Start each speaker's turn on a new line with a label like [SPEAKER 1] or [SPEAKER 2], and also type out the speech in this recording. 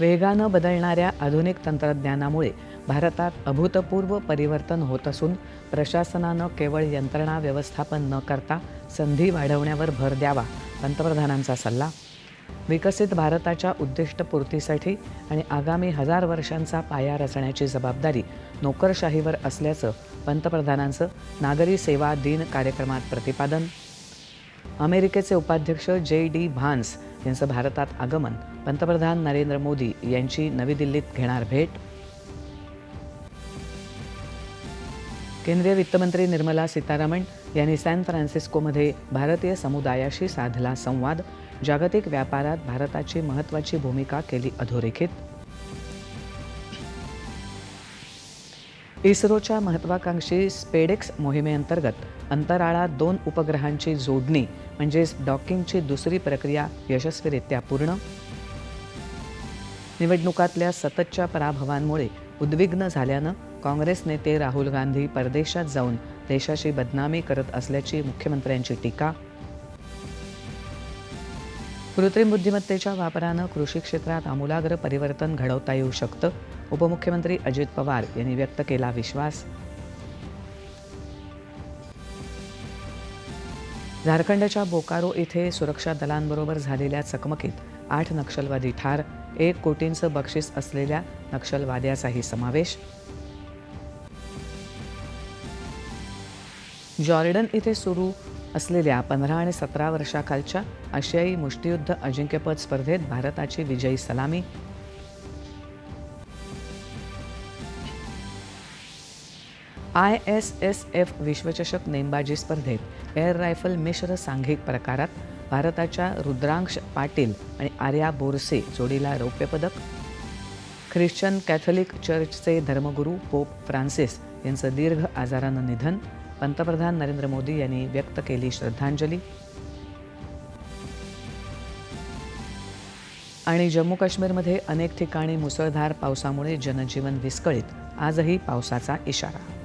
[SPEAKER 1] वेगानं बदलणाऱ्या आधुनिक तंत्रज्ञानामुळे भारतात अभूतपूर्व परिवर्तन होत असून प्रशासनानं केवळ यंत्रणा व्यवस्थापन न करता संधी वाढवण्यावर भर द्यावा पंतप्रधानांचा सल्ला. विकसित भारताच्या उद्दिष्टपूर्तीसाठी आणि आगामी हजार वर्षांचा पाया रचण्याची जबाबदारी नोकरशाहीवर असल्याचं पंतप्रधानांचं नागरी सेवा दिन कार्यक्रमात प्रतिपादन अमेरिकेचे उपाध्यक्ष जे डी भान्स यांचं भारतात आगमन. पंतप्रधान नरेंद्र मोदी यांची नवी दिल्लीत घेणार भेट. केंद्रीय वित्तमंत्री निर्मला सीतारामन यांनी सॅन फ्रान्सिस्कोमध्ये भारतीय समुदायाशी साधला संवाद. जागतिक व्यापारात भारताची महत्त्वाची भूमिका केली अधोरेखित. इस्रोच्या महत्त्वाकांक्षी स्पेडेक्स मोहिमेअंतर्गत अंतराळात दोन उपग्रहांची जोडणी म्हणजेच डॉकिंगची दुसरी प्रक्रिया यशस्वीरित्या पूर्ण. निवडणुकातल्या सततच्या पराभवांमुळे उद्विग्न झाल्यानं काँग्रेस नेते राहुल गांधी परदेशात जाऊन देशाची बदनामी करत असल्याची मुख्यमंत्र्यांची टीका कृत्रिम बुद्धिमत्तेच्या वापरानं कृषी क्षेत्रात आमूलाग्र परिवर्तन घडवता येऊ शकतं उपमुख्यमंत्री अजित पवार यांनी व्यक्त केला विश्वास. झारखंडच्या बोकारो इथे सुरक्षा दलांबरोबर झालेल्या चकमकीत आठ नक्षलवादी ठार एक कोटींचं बक्षीस असलेल्या नक्षलवाद्याचाही समावेश. जॉर्डन इथे सुरू असलेल्या पंधरा आणि सतरा वर्षाखालच्या आशियाई मुष्टियुद्ध अजिंक्यपद स्पर्धेत भारताची विजयी सलामी. आय एस एस एफ विश्वचषक नेमबाजी स्पर्धेत एअर रायफल मिश्र सांघिक प्रकारात भारताच्या रुद्रांश पाटील आणि आर्या बोरसे जोडीला रौप्य पदक. ख्रिश्चन कॅथलिक चर्चचे धर्मगुरू पोप फ्रान्सिस यांचं दीर्घ आजारानं निधन. पंतप्रधान नरेंद्र मोदी यांनी व्यक्त केली श्रद्धांजली. आणि जम्मू काश्मीरमध्ये अनेक ठिकाणी मुसळधार पावसामुळे जनजीवन विस्कळीत. आजही पावसाचा इशारा.